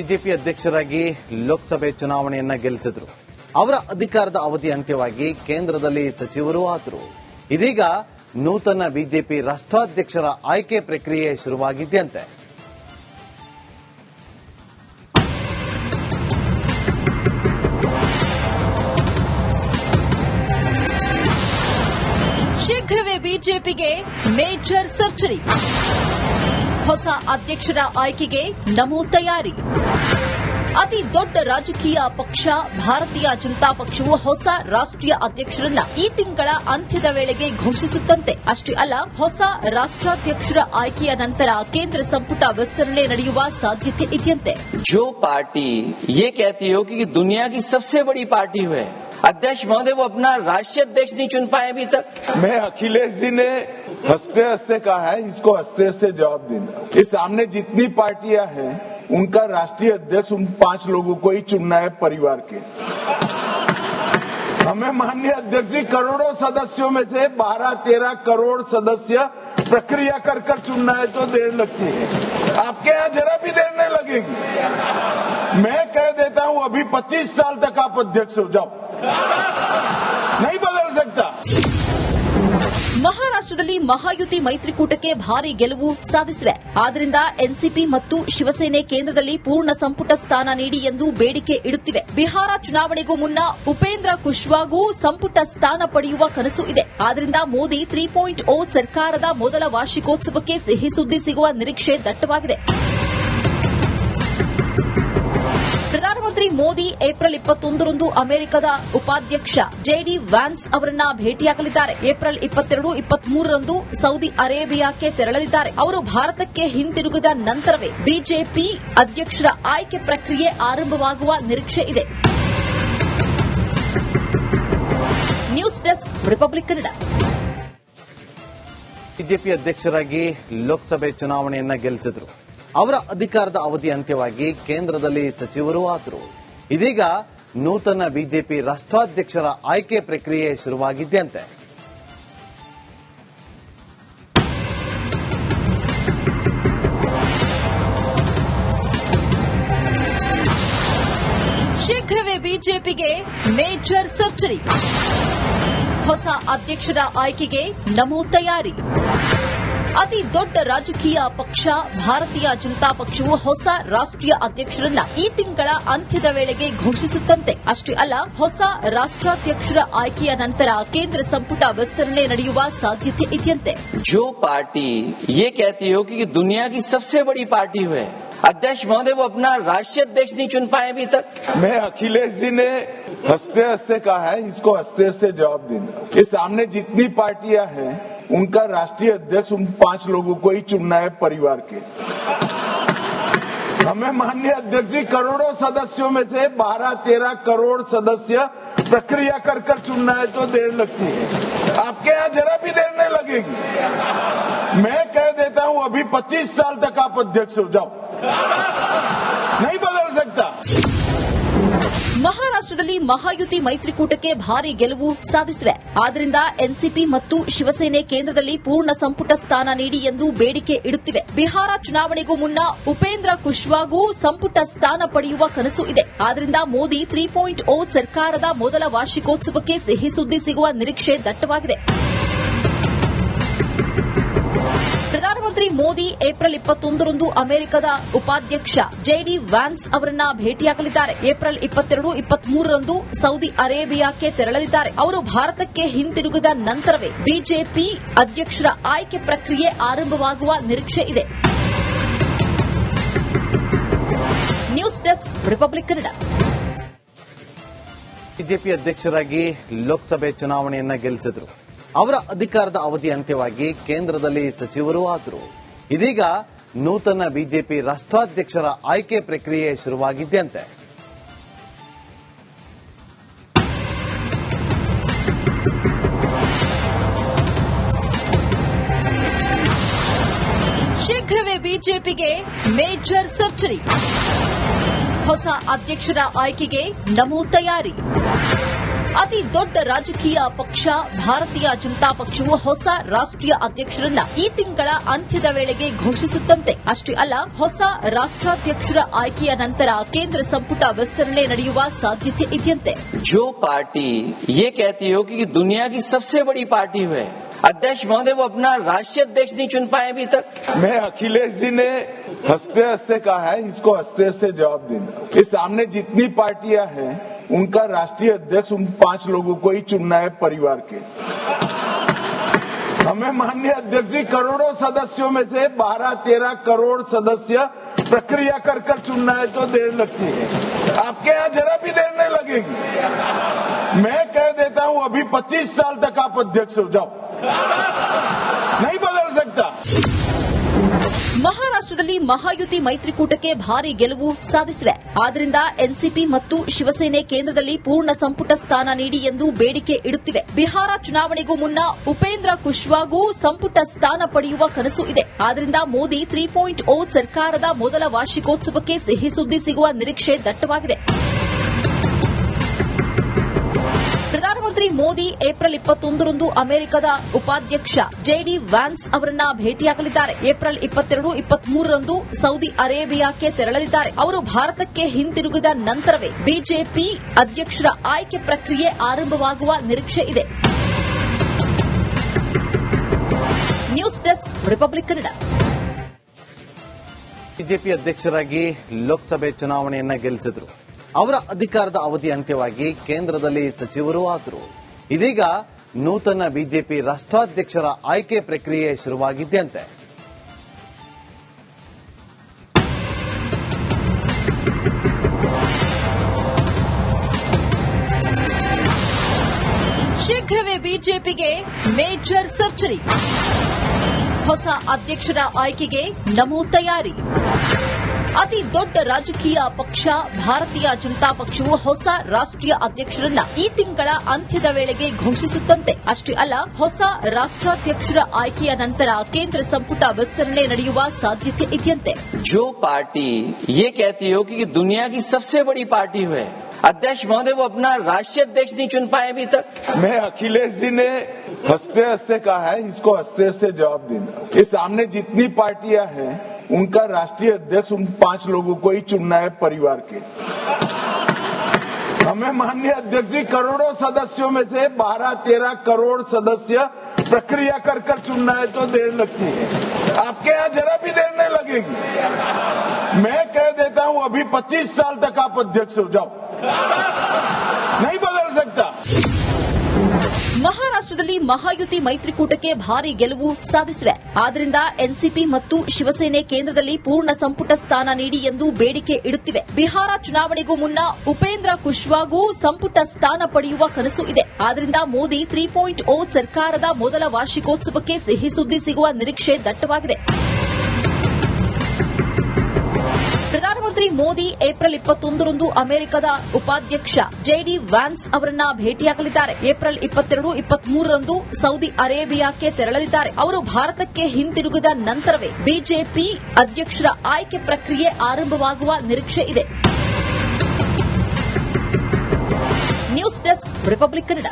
BJP ಅಧ್ಯಕ್ಷರಾಗಿ ಲೋಕಸಭೆ ಚುನಾವಣೆಯನ್ನ ಗೆಲ್ಲಿಸಿದ್ರು ಅವರ ಅಧಿಕಾರದ ಅವಧಿ ಅಂತ್ಯವಾಗಿ ಕೇಂದ್ರದಲ್ಲಿ ಸಚಿವರು ಆದರು. ಇದೀಗ ನೂತನ ಬಿಜೆಪಿ ರಾಷ್ಟ್ರಾಧ್ಯಕ್ಷರ ಆಯ್ಕೆ ಪ್ರಕ್ರಿಯೆ ಶುರುವಾಗಿದೆಯಂತೆ. ಶೀಘ್ರವೇ ಬಿಜೆಪಿಗೆ ಮೇಜರ್ ಸರ್ಜರಿ ಹೊಸ ಅಧ್ಯಕ್ಷರ ಆಯ್ಕೆಗೆ ನಮೋ ತಯಾರಿ ಅತಿ ದೊಡ್ಡ ರಾಜಕೀಯ ಪಕ್ಷ ಭಾರತೀಯ ಜನತಾ ಪಕ್ಷವು ಹೊಸ ರಾಷ್ಟ್ರೀಯ ಅಧ್ಯಕ್ಷರನ್ನ ಈ ತಿಂಗಳ ಅಂತ್ಯದ ವೇಳೆಗೆ ಘೋಷಿಸುತ್ತಂತೆ ಅಷ್ಟೇ ಅಲ್ಲ ಹೊಸ ರಾಷ್ಟ್ರಾಧ್ಯಕ್ಷರ ಆಯ್ಕೆಯ ನಂತರ ಕೇಂದ್ರ ಸಂಪುಟ ವಿಸ್ತರಣೆ ನಡೆಯುವ ಸಾಧ್ಯತೆ ಇದೆಯಂತೆ जो पार्टी ये कहती हो कि दुनिया की सबसे बड़ी पार्टी है अध्यक्ष महोदय, वो अपना राष्ट्रीय अध्यक्ष नहीं चुन पाए अभी तक। मैं अखिलेश जी ने हँसते हँसते कहा है, इसको हँसते हँसते जवाब देना। ये सामने जितनी पार्टियाँ हैं, उनका राष्ट्रीय अध्यक्ष उन पाँच लोगों को ही चुनना है परिवार के। हमें माननीय अध्यक्ष जी, करोड़ों सदस्यों में से 12-13 करोड़ सदस्य प्रक्रिया कर कर चुनना है तो देर लगती है। आपके यहाँ जरा भी देर नहीं लगेगी। मैं कह देता हूँ, अभी 25 साल तक आप अध्यक्ष हो, जाओ। नहीं बदल सकता ಮಹಾರಾಷ್ಟದಲ್ಲಿ ಮಹಾಯುತಿ ಮೈತ್ರಿಕೂಟಕ್ಕೆ ಭಾರಿ ಗೆಲುವು ಸಾಧಿಸಿವೆ ಆದ್ದರಿಂದ ಎನ್ಸಿಪಿ ಮತ್ತು ಶಿವಸೇನೆ ಕೇಂದ್ರದಲ್ಲಿ ಪೂರ್ಣ ಸಂಪುಟ ಸ್ಥಾನ ನೀಡಿ ಎಂದು ಬೇಡಿಕೆ ಇಡುತ್ತಿವೆ ಬಿಹಾರ ಚುನಾವಣೆಗೂ ಮುನ್ನ ಉಪೇಂದ್ರ ಕುಶ್ವಾಗೂ ಸಂಪುಟ ಸ್ಥಾನ ಪಡೆಯುವ ಕನಸು ಇದೆ ಆದ್ದರಿಂದ ಮೋದಿ ತ್ರೀ ಪಾಯಿಂಟ್ ಓ ಸರ್ಕಾರದ ಮೊದಲ ವಾರ್ಷಿಕೋತ್ಸವಕ್ಕೆ ಸಿಹಿ ಸುದ್ದಿ ಸಿಗುವ ನಿರೀಕ್ಷೆ ದಟ್ಟವಾಗಿದೆ ಪ್ರಧಾನಮಂತ್ರಿ ಮೋದಿ ಏಪ್ರಿಲ್ ಇಪ್ಪತ್ತೊಂದರಂದು ಅಮೆರಿಕದ ಉಪಾಧ್ಯಕ್ಷ ಜೆಡಿ ವ್ಯಾನ್ಸ್ ಅವರನ್ನ ಭೇಟಿಯಾಗಲಿದ್ದಾರೆ. ಏಪ್ರಿಲ್ ಇಪ್ಪತ್ತೆರಡು ಇಪ್ಪತ್ಮೂರರಂದು ಸೌದಿ ಅರೇಬಿಯಾಕ್ಕೆ ತೆರಳಲಿದ್ದಾರೆ. ಅವರು ಭಾರತಕ್ಕೆ ಹಿಂತಿರುಗಿದ ನಂತರವೇ ಬಿಜೆಪಿ ಅಧ್ಯಕ್ಷರ ಆಯ್ಕೆ ಪ್ರಕ್ರಿಯೆ ಆರಂಭವಾಗುವ ನಿರೀಕ್ಷೆ ಇದೆ. ನ್ಯೂಸ್ ಡೆಸ್ಕ್, ರಿಪಬ್ಲಿಕ್ ಬಿಜೆಪಿ ಅಧ್ಯಕ್ಷರಾಗಿ ಲೋಕಸಭೆ ಚುನಾವಣೆಯನ್ನ ಗೆಲ್ಲಿಸಿದ್ರು ಅವರ ಅಧಿಕಾರದ ಅವಧಿ ಅಂತ್ಯವಾಗಿ ಕೇಂದ್ರದಲ್ಲಿ ಸಚಿವರೂ ಆದರು. ಇದೀಗ ನೂತನ ಬಿಜೆಪಿ ರಾಷ್ಟ್ರಾಧ್ಯಕ್ಷರ ಆಯ್ಕೆ ಪ್ರಕ್ರಿಯೆ ಶುರುವಾಗಿದ್ದಂತೆ ಶೀಘ್ರವೇ ಬಿಜೆಪಿಗೆ ಮೇಜರ್ ಸರ್ಜರಿ. ಹೊಸ ಅಧ್ಯಕ್ಷರ ಆಯ್ಕೆಗೆ ನಮೋ ತಯಾರಿ. ಅತಿ ದೊಡ್ಡ ರಾಜಕೀಯ ಪಕ್ಷ ಭಾರತೀಯ ಜನತಾ ಪಕ್ಷವು ಹೊಸ ರಾಷ್ಟ್ರೀಯ ಅಧ್ಯಕ್ಷರನ್ನ ಈ ತಿಂಗಳ ಅಂತ್ಯದ ವೇಳೆಗೆ ಘೋಷಿಸುತ್ತಂತೆ ಅಷ್ಟೇ ಅಲ್ಲ ಹೊಸ ರಾಷ್ಟ್ರಾಧ್ಯಕ್ಷರ ಆಯ್ಕೆಯ ನಂತರ ಕೇಂದ್ರ ಸಂಪುಟ ವಿಸ್ತರಣೆ ನಡೆಯುವ ಸಾಧ್ಯತೆ ಇದೆಯಂತೆ जो पार्टी ये कहती हो कि दुनिया की सबसे बड़ी पार्टी है अध्यक्ष महोदय वो अपना राष्ट्रीय अध्यक्ष नहीं चुन पाए अभी तक मैं अखिलेश जी ने हंसते हंसते कहा है इसको हंसते हंसते जवाब देना ये सामने जितनी पार्टियां हैं उनका राष्ट्रीय अध्यक्ष उन पाँच लोगों को ही चुनना है परिवार के। हमें माननीय अध्यक्ष जी, करोड़ों सदस्यों में से 12-13 करोड़ सदस्य प्रक्रिया कर कर चुनना है तो देर लगती है। आपके यहाँ जरा भी देर नहीं लगेगी। मैं कह देता हूँ, अभी 25 साल तक आप अध्यक्ष हो, जाओ। नहीं बदल सकता। ಮಹಾರಾಷ್ಟದಲ್ಲಿ ಮಹಾಯುತಿ ಮೈತ್ರಿಕೂಟಕ್ಕೆ ಭಾರಿ ಗೆಲುವು ಸಾಧಿಸಿವೆ. ಆದ್ದರಿಂದ ಎನ್ಸಿಪಿ ಮತ್ತು ಶಿವಸೇನೆ ಕೇಂದ್ರದಲ್ಲಿ ಪೂರ್ಣ ಸಂಪುಟ ಸ್ಥಾನ ನೀಡಿ ಎಂದು ಬೇಡಿಕೆ ಇಡುತ್ತಿವೆ. ಬಿಹಾರ ಚುನಾವಣೆಗೂ ಮುನ್ನ ಉಪೇಂದ್ರ ಕುಶ್ವಾಗೂ ಸಂಪುಟ ಸ್ಥಾನ ಪಡೆಯುವ ಕನಸು ಇದೆ. ಆದ್ದರಿಂದ ಮೋದಿ ತ್ರೀ ಪಾಯಿಂಟ್ ಓ ಸರ್ಕಾರದ ಮೊದಲ ವಾರ್ಷಿಕೋತ್ಸವಕ್ಕೆ ಸಿಹಿ ಸುದ್ದಿ ಸಿಗುವ ನಿರೀಕ್ಷೆ ದಟ್ಟವಾಗಿದೆ. ಪ್ರಧಾನಮಂತ್ರಿ ಮೋದಿ ಏಪ್ರಿಲ್ ಇಪ್ಪತ್ತೊಂದರಂದು ಅಮೆರಿಕದ ಉಪಾಧ್ಯಕ್ಷ ಜೆಡಿ ವ್ಯಾನ್ಸ್ ಅವರನ್ನ ಭೇಟಿಯಾಗಲಿದ್ದಾರೆ. ಏಪ್ರಿಲ್ ಇಪ್ಪತ್ತೆರಡು ಇಪ್ಪತ್ಮೂರರಂದು ಸೌದಿ ಅರೇಬಿಯಾಕ್ಕೆ ತೆರಳಲಿದ್ದಾರೆ. ಅವರು ಭಾರತಕ್ಕೆ ಹಿಂತಿರುಗಿದ ನಂತರವೇ ಬಿಜೆಪಿ ಅಧ್ಯಕ್ಷರ ಆಯ್ಕೆ ಪ್ರಕ್ರಿಯೆ ಆರಂಭವಾಗುವ ನಿರೀಕ್ಷೆ ಇದೆ. News desk, Republic Kannada. BJP ಅಧ್ಯಕ್ಷರಾಗಿ ಲೋಕಸಭೆ ಚುನಾವಣೆಯನ್ನ ಗೆಲ್ಲಿಸಿದ್ರು ಅವರ ಅಧಿಕಾರದ ಅವಧಿ ಅಂತ್ಯವಾಗಿ ಕೇಂದ್ರದಲ್ಲಿ ಸಚಿವರು ಆದರು. ಇದೀಗ ನೂತನ ಬಿಜೆಪಿ ರಾಷ್ಟ್ರಾಧ್ಯಕ್ಷರ ಆಯ್ಕೆ ಪ್ರಕ್ರಿಯೆ ಶುರುವಾಗಿದ್ದಂತೆ ಶೀಘ್ರವೇ ಬಿಜೆಪಿಗೆ ಮೇಜರ್ ಸರ್ಜರಿ. ಹೊಸ ಅಧ್ಯಕ್ಷರ ಆಯ್ಕೆಗೆ ನಮೋ ತಯಾರಿ. ಅತಿ ದೊಡ್ಡ ರಾಜಕೀಯ ಪಕ್ಷ ಭಾರತೀಯ ಜನತಾ ಪಕ್ಷವು ಹೊಸ ರಾಷ್ಟ್ರೀಯ ಅಧ್ಯಕ್ಷರನ್ನ ಈ ತಿಂಗಳ ಅಂತ್ಯದ ವೇಳೆಗೆ ಘೋಷಿಸುತ್ತಂತೆ ಅಷ್ಟೇ ಅಲ್ಲ ಹೊಸ ರಾಷ್ಟ್ರಾಧ್ಯಕ್ಷರ ಆಯ್ಕೆಯ ನಂತರ ಕೇಂದ್ರ ಸಂಪುಟ ವಿಸ್ತರಣೆ ನಡೆಯುವ ಸಾಧ್ಯತೆ ಇದೆಯಂತೆ जो पार्टी ये कहती हो कि दुनिया की सबसे बड़ी पार्टी है अध्यक्ष महोदय वो अपना राष्ट्रीय अध्यक्ष नहीं चुन पाए अभी तक मैं अखिलेश जी ने हंसते हंसते कहा है इसको हंसते हंसते जवाब देना इस सामने जितनी पार्टियां हैं उनका राष्ट्रीय अध्यक्ष उन पाँच लोगों को ही चुनना है परिवार के। हमें माननीय अध्यक्ष जी, करोड़ों सदस्यों में से 12-13 करोड़ सदस्य प्रक्रिया कर कर चुनना है तो देर लगती है। आपके यहाँ जरा भी देर नहीं लगेगी। मैं कह देता हूँ, अभी 25 साल तक आप अध्यक्ष हो, जाओ। नहीं बदल ರಾಜ್ಯದಲ್ಲಿ ಮಹಾಯುತಿ ಮೈತ್ರಿಕೂಟಕ್ಕೆ ಭಾರಿ ಗೆಲುವು ಸಾಧಿಸಿವೆ. ಆದ್ದರಿಂದ ಎನ್ಸಿಪಿ ಮತ್ತು ಶಿವಸೇನೆ ಕೇಂದ್ರದಲ್ಲಿ ಪೂರ್ಣ ಸಂಪುಟ ಸ್ಥಾನ ನೀಡಿ ಎಂದು ಬೇಡಿಕೆ ಇಡುತ್ತಿವೆ. ಬಿಹಾರ ಚುನಾವಣೆಗೂ ಮುನ್ನ ಉಪೇಂದ್ರ ಕುಶ್ವಾಗೂ ಸಂಪುಟ ಸ್ಥಾನ ಪಡೆಯುವ ಕನಸು ಇದೆ. ಆದ್ದರಿಂದ ಮೋದಿ ತ್ರೀ ಪಾಯಿಂಟ್ ಓ ಸರ್ಕಾರದ ಮೊದಲ ವಾರ್ಷಿಕೋತ್ಸವಕ್ಕೆ ಸಿಹಿ ಸುದ್ದಿ ಸಿಗುವ ನಿರೀಕ್ಷೆ ದಟ್ಟವಾಗಿದೆ. ಪ್ರಧಾನಮಂತ್ರಿ ಮೋದಿ ಏಪ್ರಿಲ್ ಇಪ್ಪತ್ತೊಂದರಂದು ಅಮೆರಿಕದ ಉಪಾಧ್ಯಕ್ಷ ಜೆಡಿ ವ್ಯಾನ್ಸ್ ಅವರನ್ನ ಭೇಟಿಯಾಗಲಿದ್ದಾರೆ. ಏಪ್ರಿಲ್ ಇಪ್ಪತ್ತೆರಡು ಇಪ್ಪತ್ಮೂರರಂದು ಸೌದಿ ಅರೇಬಿಯಾಕ್ಕೆ ತೆರಳಲಿದ್ದಾರೆ. ಅವರು ಭಾರತಕ್ಕೆ ಹಿಂತಿರುಗಿದ ನಂತರವೇ ಬಿಜೆಪಿ ಅಧ್ಯಕ್ಷರ ಆಯ್ಕೆ ಪ್ರಕ್ರಿಯೆ ಆರಂಭವಾಗುವ ನಿರೀಕ್ಷೆ ಇದೆ. News desk, Republic Kannada. BJP ಅಧ್ಯಕ್ಷರಾಗಿ ಲೋಕಸಭೆ ಚುನಾವಣೆಯನ್ನ ಗೆಲ್ಲಿಸಿದ್ರು ಅವರ ಅಧಿಕಾರದ ಅವಧಿ ಅಂತ್ಯವಾಗಿ ಕೇಂದ್ರದಲ್ಲಿ ಸಚಿವರು ಆದರು. ಇದೀಗ ನೂತನ ಬಿಜೆಪಿ ರಾಷ್ಟ್ರಾಧ್ಯಕ್ಷರ ಆಯ್ಕೆ ಪ್ರಕ್ರಿಯೆ ಶುರುವಾಗಿದ್ದಂತೆ ಶೀಘ್ರವೇ ಬಿಜೆಪಿಗೆ ಮೇಜರ್ ಸರ್ಜರಿ. ಹೊಸ ಅಧ್ಯಕ್ಷರ ಆಯ್ಕೆಗೆ ನಮೋ ತಯಾರಿ. ಅತಿ ದೊಡ್ಡ ರಾಜಕೀಯ ಪಕ್ಷ ಭಾರತೀಯ ಜನತಾ ಪಕ್ಷವು ಹೊಸ ರಾಷ್ಟ್ರೀಯ ಅಧ್ಯಕ್ಷರನ್ನ ಈ ತಿಂಗಳ ಅಂತ್ಯದ ವೇಳೆಗೆ ಘೋಷಿಸುತ್ತಂತೆ ಅಷ್ಟೇ ಅಲ್ಲ ಹೊಸ ರಾಷ್ಟ್ರಾಧ್ಯಕ್ಷರ ಆಯ್ಕೆಯ ನಂತರ ಕೇಂದ್ರ ಸಂಪುಟ ವಿಸ್ತರಣೆ ನಡೆಯುವ ಸಾಧ್ಯತೆ ಇದೆಯಂತೆ जो पार्टी ये कहती हो कि दुनिया की सबसे बड़ी पार्टी है अध्यक्ष महोदय वो अपना राष्ट्रीय अध्यक्ष नहीं चुन पाए अभी तक मैं अखिलेश जी ने हंसते हंसते कहा है इसको हंसते हंसते जवाब देना इस सामने जितनी पार्टियां हैं उनका राष्ट्रीय अध्यक्ष उन पाँच लोगों को ही चुनना है परिवार के। हमें माननीय अध्यक्ष जी, करोड़ों सदस्यों में से 12-13 करोड़ सदस्य प्रक्रिया कर कर चुनना है तो देर लगती है। आपके यहाँ जरा भी देर नहीं लगेगी। मैं कह देता हूँ, अभी 25 साल तक आप अध्यक्ष हो जाओ। नहीं सकता ಮಹಾರಾಷ್ಟದಲ್ಲಿ ಮಹಾಯುತಿ ಮೈತ್ರಿಕೂಟಕ್ಕೆ ಭಾರಿ ಗೆಲುವು ಸಾಧಿಸಿವೆ. ಆದ್ದರಿಂದ ಎನ್ಸಿಪಿ ಮತ್ತು ಶಿವಸೇನೆ ಕೇಂದ್ರದಲ್ಲಿ ಪೂರ್ಣ ಸಂಪುಟ ಸ್ಥಾನ ನೀಡಿ ಎಂದು ಬೇಡಿಕೆ ಇಡುತ್ತಿವೆ. ಬಿಹಾರ ಚುನಾವಣೆಗೂ ಮುನ್ನ ಉಪೇಂದ್ರ ಕುಶ್ವಾಗೂ ಸಂಪುಟ ಸ್ಥಾನ ಪಡೆಯುವ ಕನಸು ಇದೆ. ಆದ್ದರಿಂದ ಮೋದಿ ತ್ರೀ ಪಾಯಿಂಟ್ ಓ ಸರ್ಕಾರದ ಮೊದಲ ವಾರ್ಷಿಕೋತ್ಸವಕ್ಕೆ ಸಿಹಿ ಸುದ್ದಿ ಸಿಗುವ ನಿರೀಕ್ಷೆ ದಟ್ಟವಾಗಿದೆ. ಪ್ರಧಾನಮಂತ್ರಿ ಮೋದಿ ಏಪ್ರಿಲ್ ಇಪ್ಪತ್ತೊಂದರಂದು ಅಮೆರಿಕದ ಉಪಾಧ್ಯಕ್ಷ ಜೆಡಿ ವ್ಯಾನ್ಸ್ ಅವರನ್ನ ಭೇಟಿಯಾಗಲಿದ್ದಾರೆ. ಏಪ್ರಿಲ್ ಇಪ್ಪತ್ತೆರಡು ಇಪ್ಪತ್ಮೂರರಂದು ಸೌದಿ ಅರೇಬಿಯಾಕ್ಕೆ ತೆರಳಲಿದ್ದಾರೆ. ಅವರು ಭಾರತಕ್ಕೆ ಹಿಂತಿರುಗಿದ ನಂತರವೇ ಬಿಜೆಪಿ ಅಧ್ಯಕ್ಷರ ಆಯ್ಕೆ ಪ್ರಕ್ರಿಯೆ ಆರಂಭವಾಗುವ ನಿರೀಕ್ಷೆ ಇದೆ. News desk, Republic Kannada.